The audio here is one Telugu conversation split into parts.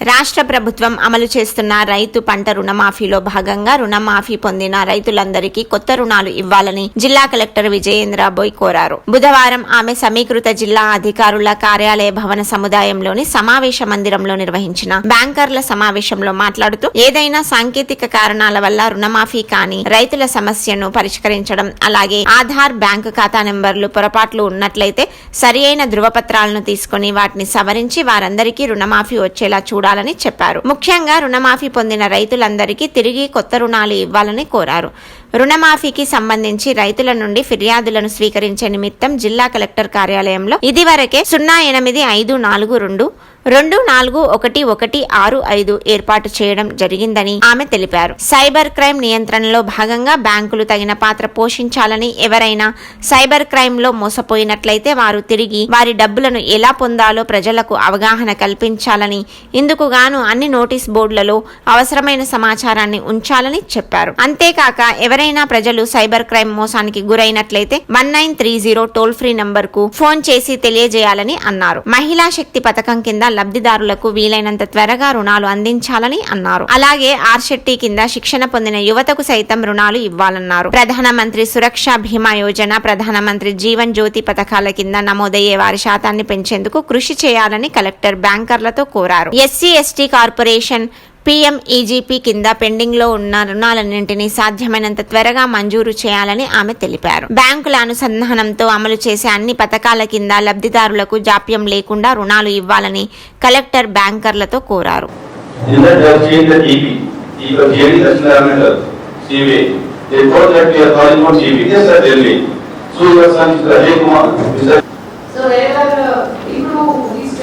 రాష్ట్ర ప్రభుత్వం అమలు చేస్తున్న రైతు పంట రుణమాఫీలో భాగంగా రుణమాఫీ పొందిన రైతులందరికీ కొత్త రుణాలు ఇవ్వాలని జిల్లా కలెక్టర్ విజయేంద్ర బోయ్ కోరారు. బుధవారం ఆమె సమీకృత జిల్లా అధికారుల కార్యాలయ భవన సముదాయంలోని సమావేశ మందిరంలో నిర్వహించిన బ్యాంకర్ల సమావేశంలో మాట్లాడుతూ ఏదైనా సాంకేతిక కారణాల వల్ల రుణమాఫీ కాని రైతుల సమస్యను పరిష్కరించడం అలాగే ఆధార్ బ్యాంకు ఖాతా నెంబర్లు పొరపాట్లు ఉన్నట్లయితే సరియైన ధృవపత్రాలను తీసుకుని వాటిని సవరించి వారందరికీ రుణమాఫీ వచ్చేలా చూడాలని చెప్పారు. ముఖ్యంగా రుణమాఫీ పొందిన రైతులందరికీ తిరిగి కొత్త రుణాలు ఇవ్వాలని కోరారు. రుణమాఫీకి సంబంధించి రైతుల నుండి ఫిర్యాదులను స్వీకరించే నిమిత్తం జిల్లా కలెక్టర్ కార్యాలయంలో ఇదివరకే సున్నా ఎనిమిది ఐదు నాలుగు రెండు రెండు నాలుగు ఒకటి ఒకటి ఆరు ఐదు ఏర్పాటు చేయడం జరిగిందని ఆమె తెలిపారు. సైబర్ క్రైమ్ నియంత్రణలో భాగంగా బ్యాంకులు తగిన పాత్ర పోషించాలని ఎవరైనా సైబర్ క్రైమ్లో మోసపోయినట్లయితే వారు తిరిగి వారి డబ్బులను ఎలా పొందాలో ప్రజలకు అవగాహన కల్పించాలని ఇందుకు గాను అన్ని నోటీస్ బోర్డులలో అవసరమైన సమాచారాన్ని ఉంచాలని చెప్పారు. అంతేకాక ఎవరి ఎవరైనా ప్రజలు సైబర్ క్రైమ్ మోసానికి గురైనట్లయితే one nine three zero toll free నంబర్కు ఫోన్ చేసి తెలియజేయాలని అన్నారు. మహిళా శక్తి పథకం కింద లబ్ధిదారులకు వీలైనంత త్వరగా రుణాలు అందించాలని అన్నారు. అలాగే ఆర్షెట్టి కింద శిక్షణ పొందిన యువతకు సైతం రుణాలు ఇవ్వాలన్నారు. ప్రధానమంత్రి సురక్ష బీమా యోజన ప్రధానమంత్రి జీవన్ జ్యోతి పథకాల కింద నమోదయ్యే వారి శాతాన్ని పెంచేందుకు కృషి చేయాలని కలెక్టర్ బ్యాంకర్లతో కోరారు. ఎస్సీ ఎస్టీ కార్పొరేషన్ పీఎంఈజీపీ కింద పెండింగ్లో ఉన్న రుణాలన్నింటినీ సాధ్యమైనంత త్వరగా మంజూరు చేయాలని ఆమె తెలిపారు. బ్యాంకుల అనుసంధానంతో అమలు చేసే అన్ని పథకాల కింద లబ్ధిదారులకు జాప్యం లేకుండా రుణాలు ఇవ్వాలని కలెక్టర్ బ్యాంకర్లతో కోరారు.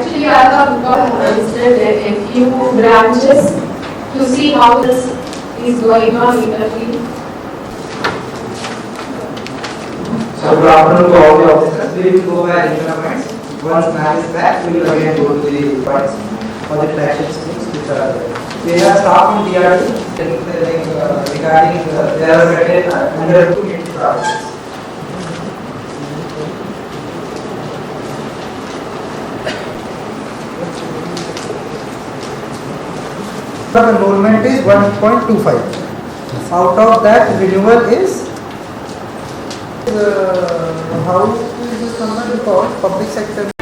actually, I have got understand a few branches to see how this is going on in the field. So good afternoon to all the officers. We will go by regional points. Once man is back, we will again go to the points for the collection schemes which are there. We have staff from DRD uh, regarding uh, they are under two unit projects. The enrollment is one point two five. Out of that, renewal is uh, how is this number because public sector